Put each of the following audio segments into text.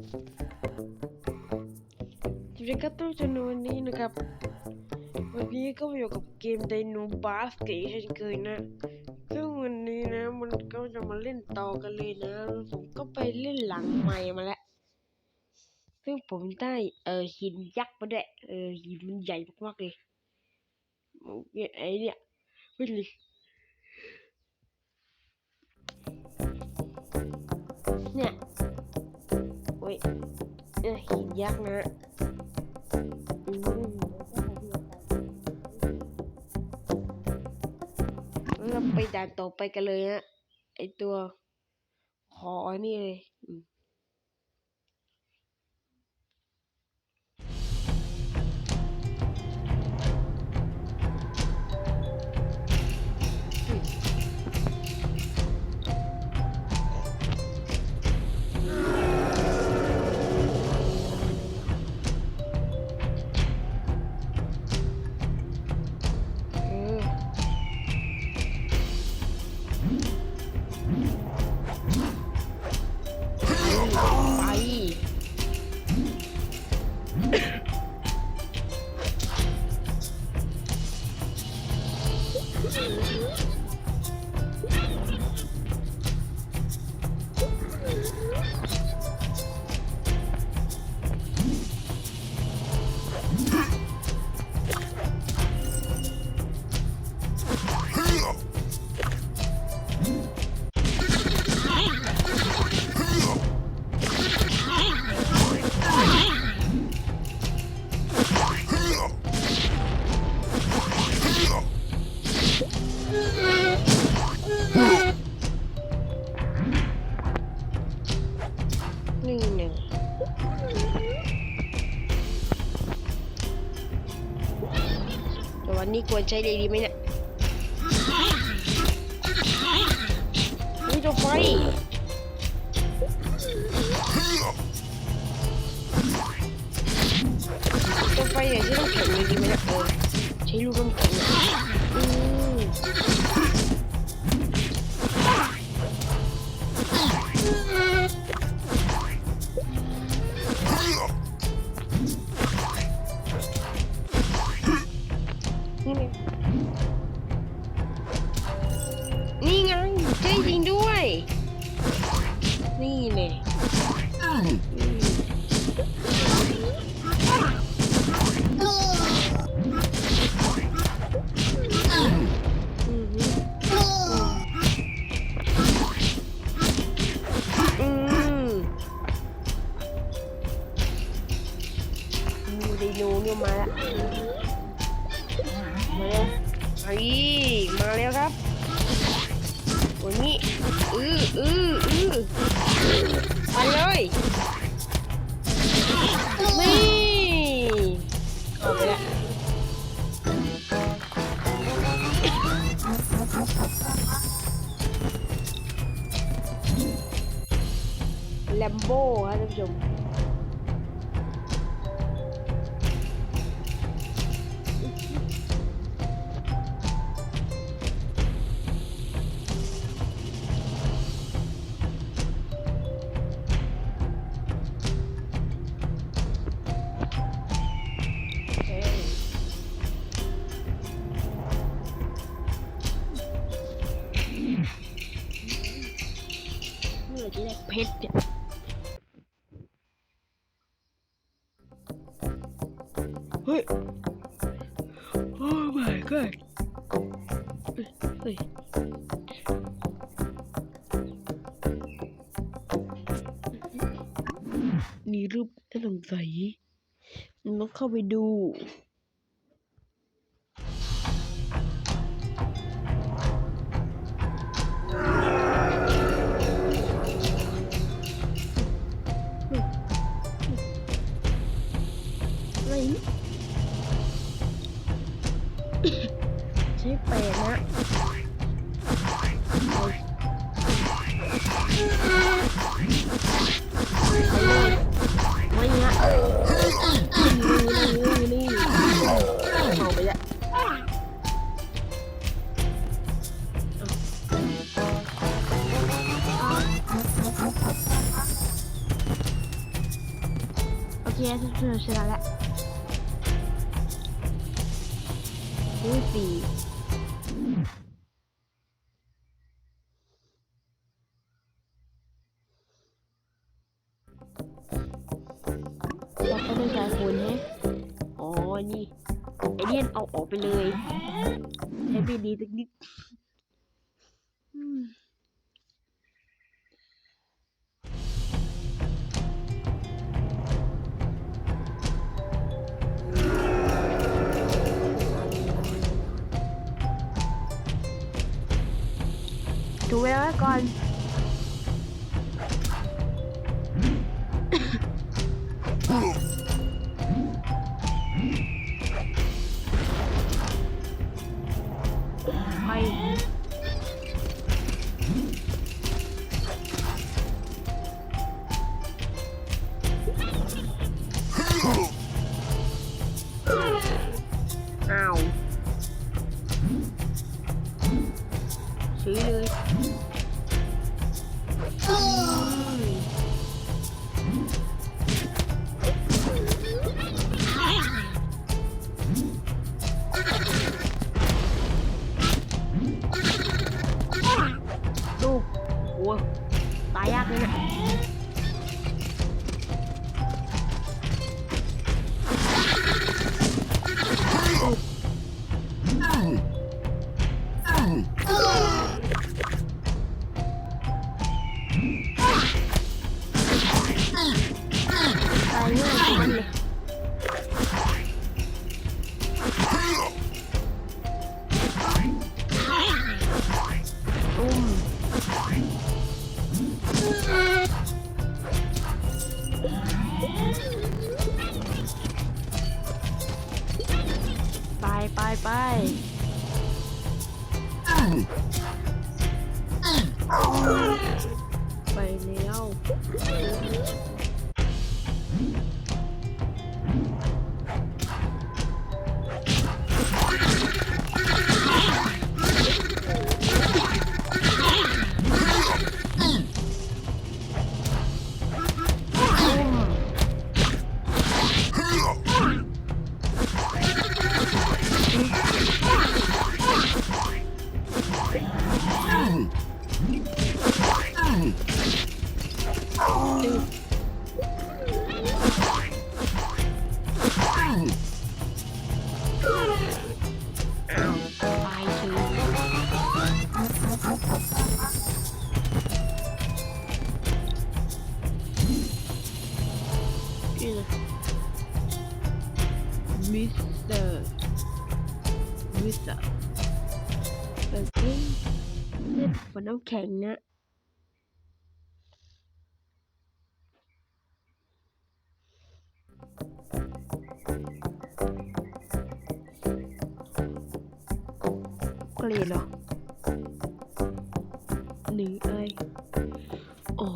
สวัสดีครับทุกท่านวันนี้นะครับ วันนี้ก็มาอยู่กับเกมไดโนบาสเกตเช่นเคยนะ ซึ่งวันนี้นะมันก็จะมาเล่นต่อกันเลยนะ ผมก็ไปเล่นหลังใหม่มาแล้ว ซึ่งผมได้เออหินยักษ์มาด้วยเออหินมันใหญ่มากๆเลยไอ้เนี่ยไม่เลยเนี่ย ยเนี่ยหินยักษ์นะเราไปด่านต่อไปกันเลยฮะไอตัว ขอนี่เลย นี่หนึ่งแต่วันนี้ควรใช้เลยดีไหมเนี่ย ดูไดโนเนี่ยมาและมาแล้วไอ้มาแล้วครับวันนี้อืออืออือไปเลยนี่เอาไปแล้วแลมโบ้ครับท่านผู้ชม มีรูปน่าสงสัยมันต้องเข้าไปดูไม่ใช่แปนะ ไม่ฮะนี่นี่นี่เอาไปละทุกคนชนะแล้วอุ้ยสี่เรา ดูเวลาไตายง่ายสุดเลยตุ้มไปไปไป มิสเตอร์มิสเตอร์เป็นเล่นเล่นฝนน้ำแข็งนะเกลียดเหรอหนึ่งไออ๋อ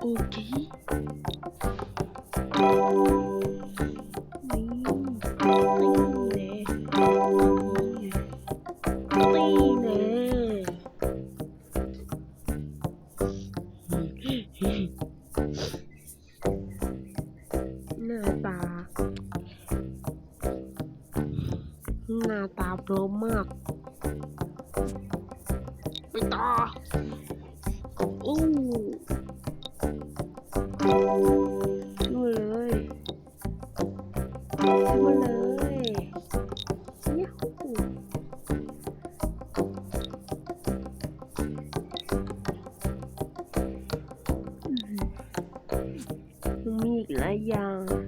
โอเค น้ามมาก ไปต่ออู้ดูเลยดูเลยยูหูอื้อหือมีอีกหลายอย่าง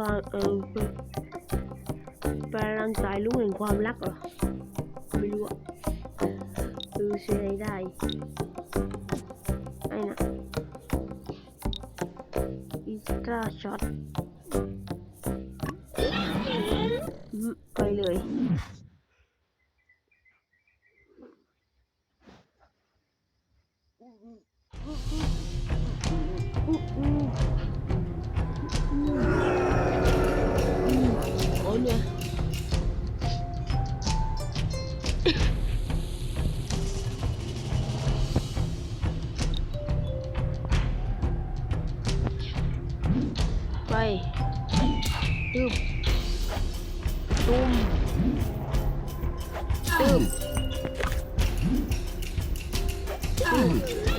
ความเออพลังสายลุกแห่งความรักเหรอ ไม่รู้อะดูเสียได้ไอ้น่ะอิสตราช็อตไปเลย ตุ้มตึบตึบม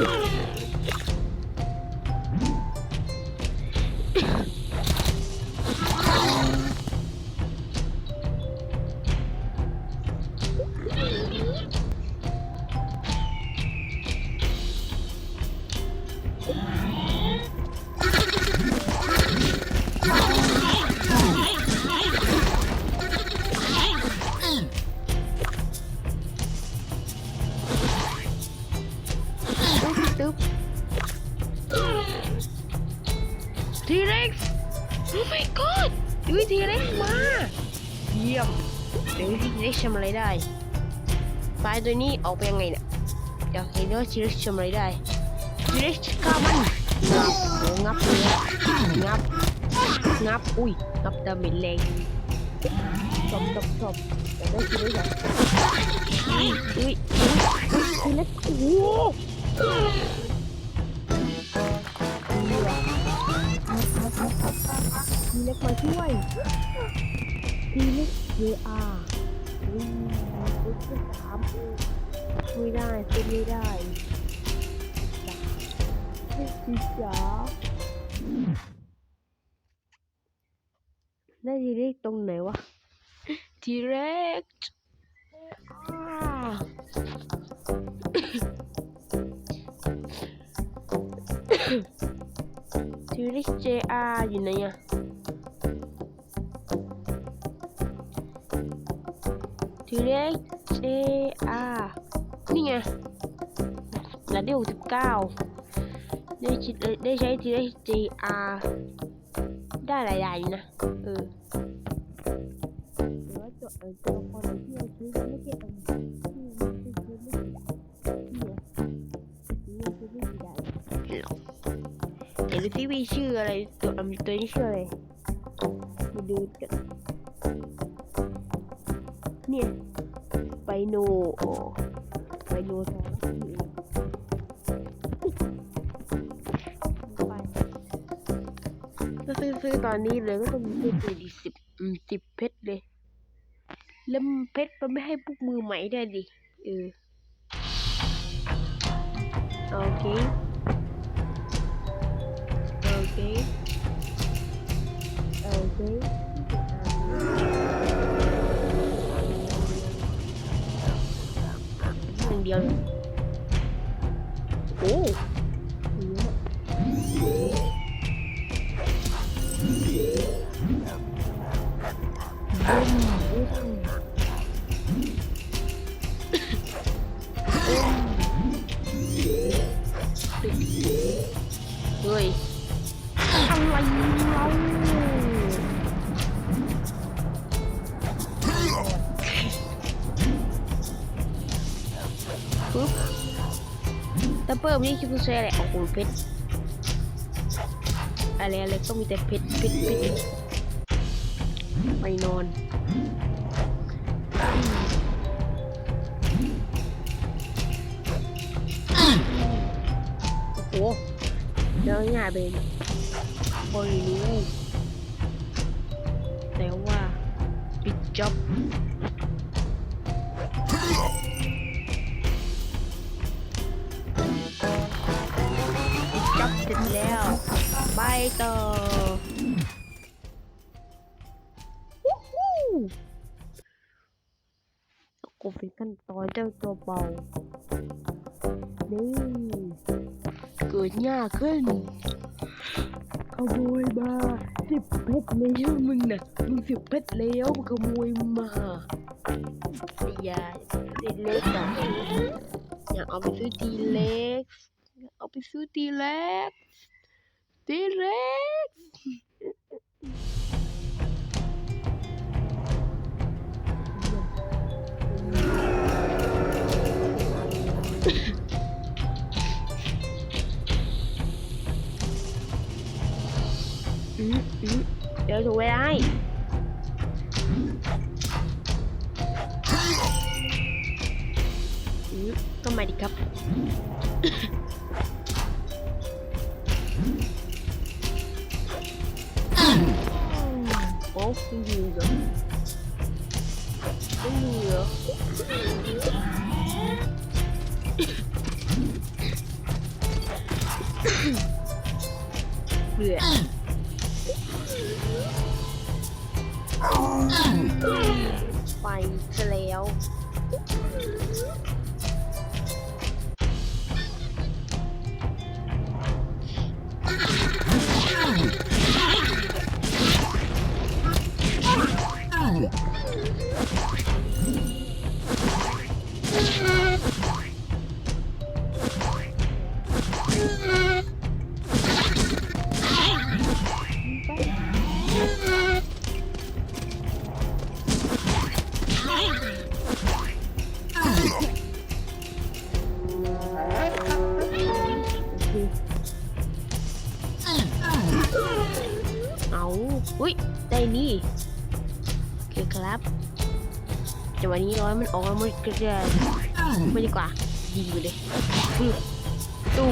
Oh. โอ้ my god ดูทีเร็กมา เยี่ยมเดี๋ยวทีเร็กซ์ทำอะไรได้ปลายตัวนี้ออกไปยังไงเนี่ยเดี๋ยวเห็นว่าทีเร็กซ์ทำอะไรได้ทีเร็กซ์ฆ่ามันงับโอ้งับเลยงับ งับ อุ้ย งับดาเมจแรงจบจบจบแต่ได้ทีเร็กอุ้ยอุ้ยอุ้ยทีเร็กโอ้ีเล็กมาช่วยทีเล็กเยอาวิ่งรุ่นที่สามช่วยได้ช่วยไม่ได้จ้าทีจ๋าได้ทีเล็กตรงไหนวะทีเล็กทีเล็ก JR อยู่ไหนอะ ทีเล็ก JR นี่ไงหลังที่หกสิบเก้าได้ชิดได้ใช้ทีเล็ก JR ได้หลายอย่างอยู่นะ เออแต่ว่าตัวเออตัวละครที่เราซื้อไม่อไม่เนี่ยซื้อซื้อไม่กี่ดาวเดี๋ยวดูที่มีชื่ออะไรตัวอันตัวนี้ชื่ออะไรมาดูกัน เนี่ยไปโนโอไปโนทองไปถ้าซื้อซื้อตอนนี้เลยก็ต้องซื้อตัวดีสิบสิบเพชรเลย แล้วเพชรมันไม่ให้พวกมือใหม่ได้ดิ เออ โอเค Okay. Okay. Um, อย่า เดียวเลยโอ้เยอะบึ้มบึ้มเฮ้ยอะไร แต่เปิมนี่คิดว่าใช่อะไรโอ้โหเพชรอะไรอะไรก็มีแต่เพชรเพชรเพชรไปนอนโอ้โหเดี๋ยวง่ายไปเลยบริรู้แต่ว่าปิดจ็อบ สร็จแล้ว ไปต่อวู้ฮู้ก็เป็นขั้นตอนเจ้าตัวเบา นี่กกิดยากขึ้นขโมยมาสิบเพชรแล้วมึงน่ะมึงสิบเพชรแล้วมึงขโมยมาอย่าติเล็กอะอย่าเอาไปซื้อทีเล็ก เอาไปซื้อทีเล็กทีเล็กเดี๋ยวถูกไว้ได้ก็มาดิครับ โอ้ไม่ยิงเหรอไม่ยิ จังหวะนี้ร้อยมันออกมามันก็จะไม่ดีกว่าดีไปเลยอื้อตุ้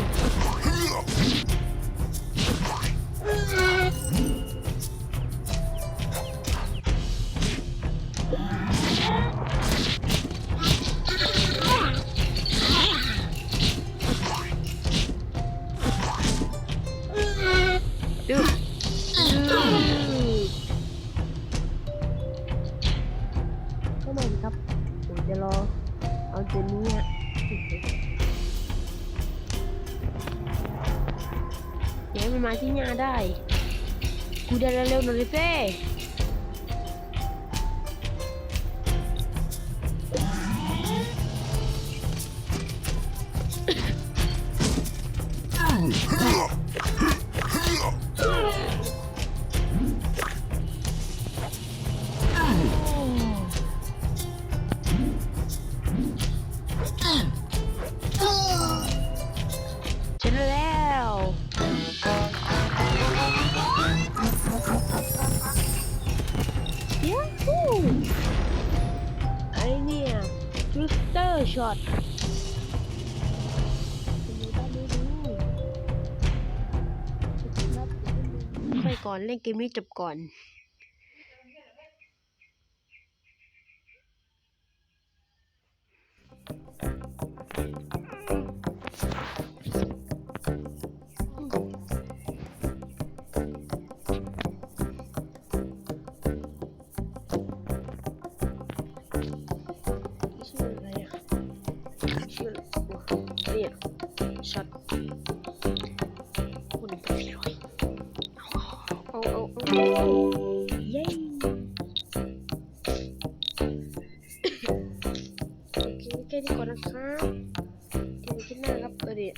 ได้ กูได้กูเดินเร็วหน่อยเลยเซ่ ไปก่อนเล่นเกมนี้จบก่อนชื่ออะไรอะชื่อเนี่ยช็อต อาเอาเอาเย้โอเคแค่นี้ก่อนนะครับเดี๋ยวกินหน้าครับเออเดี๋ยว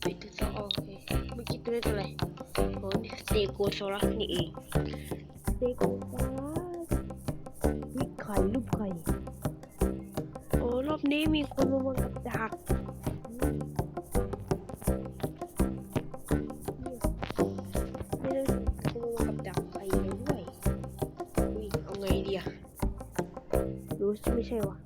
ไปถึงต่โอเคเมื่อกี้ตัวนี้ตัวอะไรโอ้นี่เตโกโซลัสนี่เองเตโกโซลัสวิไข่รูปไข่โอ้รอบนี้มีคนมาวางกับดัก รู้